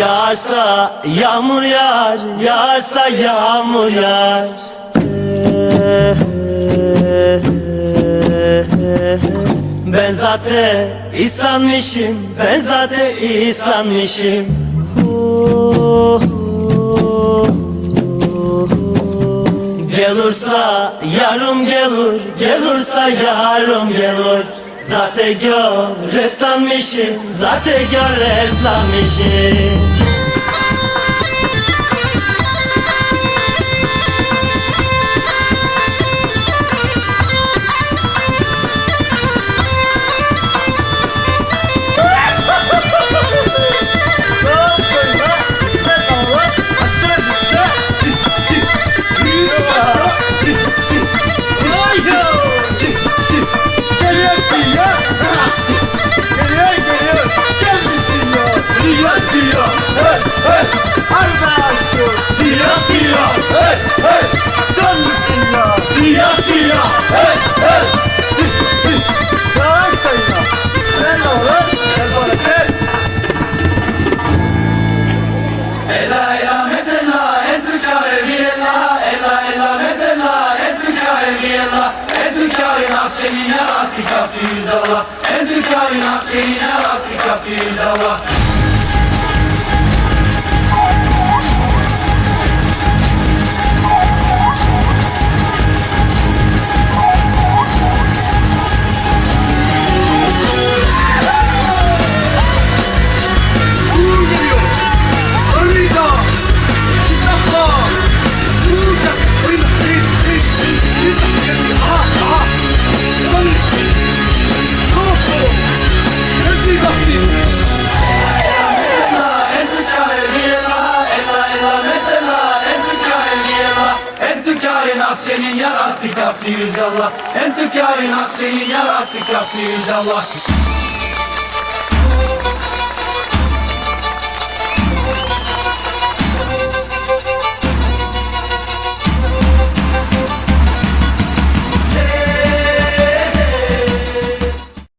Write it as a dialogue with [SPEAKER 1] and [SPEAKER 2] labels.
[SPEAKER 1] Yağarsa yağmur yağar Yağarsa yağmur yağar. Ben zaten islanmışım Ben zaten islanmışım. Gelursa yarım gelir Gelursa yarım gelir Zaten gör reslanmışım. Zaten gör reslanmışım
[SPEAKER 2] Siyah siyah, hey hey, sen misin ya? Siyah siyah, hey hey. Gel sayına, gel oğlum, gel bana gel. Ela ela mesela en tükâre biyella Ela ela mesela en tükâre biyella En tükârin aşkenine rastikası yüz Allah En tükârin aşkenine rastikası yüz Allah aşkenin yarası kası yüz Allah En tükârin aşkenin yarası kası yüz Allah